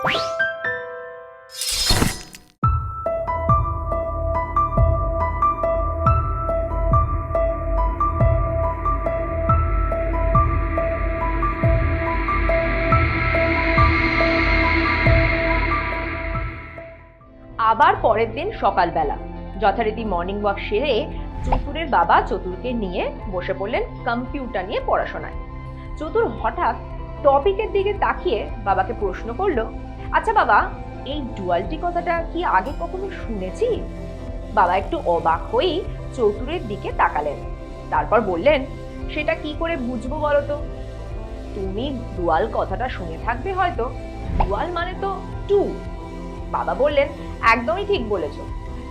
আবার পরের দিন সকালবেলা। যথারীতি মর্নিং ওয়াক সেরে চতুরের বাবা চতুরকে নিয়ে বসে পড়লেন কম্পিউটার নিয়ে পড়াশোনায়। চতুর হঠাৎ টপিকের দিকে তাকিয়ে বাবাকে প্রশ্ন করল আচ্ছা বাবা, এই ডুয়ালটি কথাটা কি আগে কখনো শুনেছি? বাবা একটু অবাক হয়েই চতুরের দিকে তাকালেন। তারপর বললেন, সেটা কি করে বুঝব বলো তো তুমি ডুয়াল কথাটা শুনে থাকবে হয়তো। ডুয়াল মানে তো টু। বাবা বললেন, একদমই ঠিক বলেছ।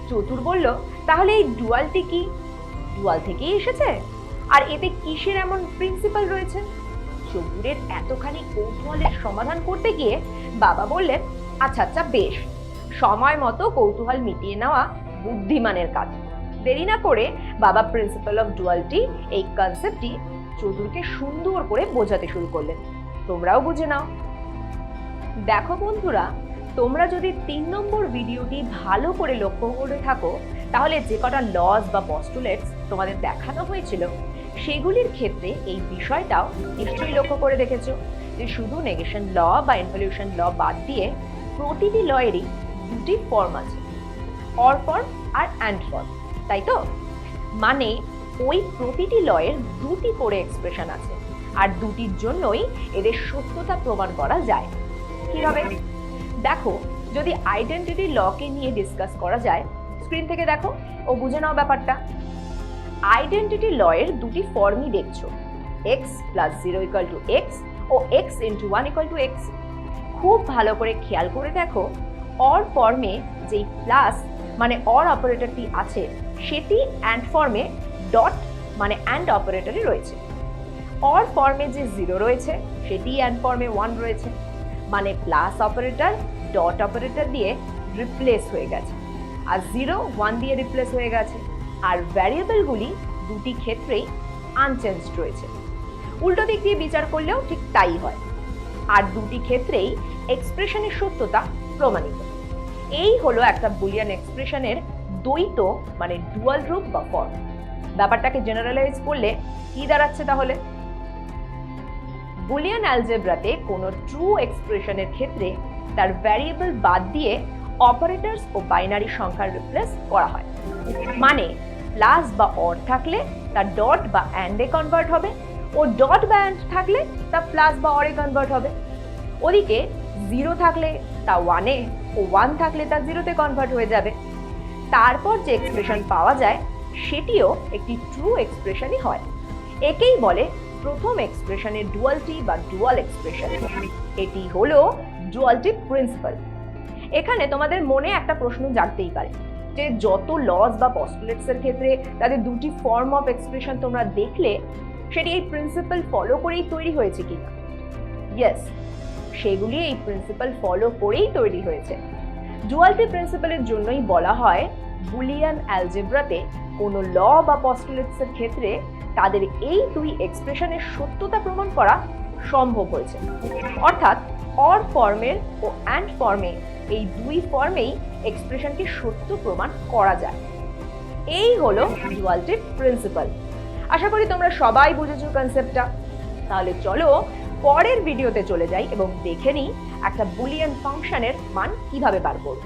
চতুর বলল, তাহলে এই ডুয়ালটি কি? ডুয়াল থেকেই এসেছে? আর এতে কিসের এমন প্রিন্সিপাল রয়েছে? চতুরের এতখানি কৌতূহলের সমাধান করতে গিয়ে বাবা বললেন আচ্ছা আচ্ছা বেশ। সময় মতো কৌতূহল মিটিয়ে নেওয়া বুদ্ধিমানের কাজ। দেরি না করে বাবা প্রিন্সিপাল অফ ডুয়ালটি এই কনসেপ্টটি চতুরকে সুন্দর করে বোঝাতে শুরু করলেন। তোমরাও বুঝে নাও। দেখো বন্ধুরা, তোমরা যদি তিন নম্বর ভিডিওটি ভালো করে লক্ষ্য করে থাকো, তাহলে যে কটা লস বা পস্টুলেটস তোমাদের দেখানো হয়েছিল সেগুলির ক্ষেত্রে এই বিষয়টাও নিশ্চয়ই লক্ষ্য করে দেখেছ যে শুধু নেগেশন ল বা ইনভলিউশন ল বাদ দিয়ে প্রতিটি লয়েরই দুটি ফর্ম আছে অর ফর্ম আর অ্যান্ড ফর্ম তাই তো? মানে ওই প্রতিটি লয়ের দুটি করে এক্সপ্রেশন আছে, আর দুটির জন্যই এদের সত্যতা প্রমাণ করা যায়। কীভাবে? দেখো, যদি আইডেন্টিটি লকে নিয়ে ডিসকাস করা যায় স্ক্রিন থেকে দেখো, ও বুঝে নাও ব্যাপারটা। আইডেন্টিটি লয়ের দুটি ফর্মই দেখছ। X plus zero equal to X O X into one equal to X খুব ভালো করে খেয়াল করে দেখো অর ফর্মে যেই প্লাস মানে অর অপারেটরটি আছে, সেটি অ্যান্ড ফর্মে ডট মানে অ্যান্ড অপারেটরই রয়েছে। অর ফর্মে যে জিরো রয়েছে, সেটি অ্যান্ড ফর্মে ওয়ান রয়েছে। মানে প্লাস অপারেটর ডট অপারেটর দিয়ে রিপ্লেস হয়ে গেছে। আর জিরো ওয়ান দিয়ে রিপ্লেস হয়ে গেছে। আর ভ্যারিয়েবলগুলি দুটি ক্ষেত্রেই আনচেঞ্জড রয়েছে। উল্টো দিক দিয়ে বিচার করলেও ঠিক তাই হয়। আর দুটি ক্ষেত্রেই এক্সপ্রেশনের সত্যতা প্রমাণিত। এই হলো একটা বুলিয়ান এক্সপ্রেশনের দ্বৈত মানে ডুয়াল রূপ বা ফর্ম ব্যাপারটাকে জেনারেলাইজ করলে কি দাঁড়াচ্ছে তাহলে? বুলিয়ান অ্যালজেব্রাতে কোনো ট্রু এক্সপ্রেশনের ক্ষেত্রে তার ভ্যারিয়েবল বাদ দিয়ে অপারেটরস ও বাইনারি সংখ্যার রিপ্লেস করা হয়। মানে প্লাস বা অর থাকলে তা ডট বা অ্যান্ডে কনভার্ট হবে ও ডট বা অ্যান্ড থাকলে তা প্লাস বা অরে কনভার্ট হবে। ওদিকে জিরো থাকলে তা ওয়ানে ও ওয়ান থাকলে তা জিরোতে কনভার্ট হয়ে যাবে। তারপর যে এক্সপ্রেশন পাওয়া যায়, সেটিও একটি ট্রু এক্সপ্রেশনই হয়। একেই বলে প্রথম এক্সপ্রেশনের ডুয়ালটি বা ডুয়াল এক্সপ্রেশন এটি হলো ডুয়ালটি প্রিন্সিপাল এখানে তোমাদের মনে একটা প্রশ্ন জাগতেই পারে, যে যত লস বা পস্টুলেটসের ক্ষেত্রে তাদের দুটি ফর্ম অফ এক্সপ্রেশন তোমরা দেখলে, সেটি এই প্রিন্সিপাল ফলো করেই তৈরি হয়েছে কিনা? ইয়েস সেগুলি এই প্রিন্সিপাল ফলো করেই তৈরি হয়েছে। ডুয়ালটি প্রিন্সিপালের জন্যই বলা হয় বুলিয়ান অ্যালজেব্রাতে কোনো ল বা পস্টুলেটসের ক্ষেত্রে তাদের এই দুই এক্সপ্রেশনের সত্যতা প্রমাণ করা সম্ভব হয়েছে। অর্থাৎ অর ফর্মের ও অ্যান্ড ফর্মে এই দুই ফর্মেই এক্সপ্রেশনকে সত্য প্রমাণ করা যায়। এই হলো ডুয়ালটির প্রিন্সিপাল আশা করি তোমরা সবাই বুঝেছ কনসেপ্টটা তাহলে চলো পরের ভিডিওতে চলে যাই এবং দেখে নিই একটা বুলিয়ান ফাংশনের মান কীভাবে বার করব।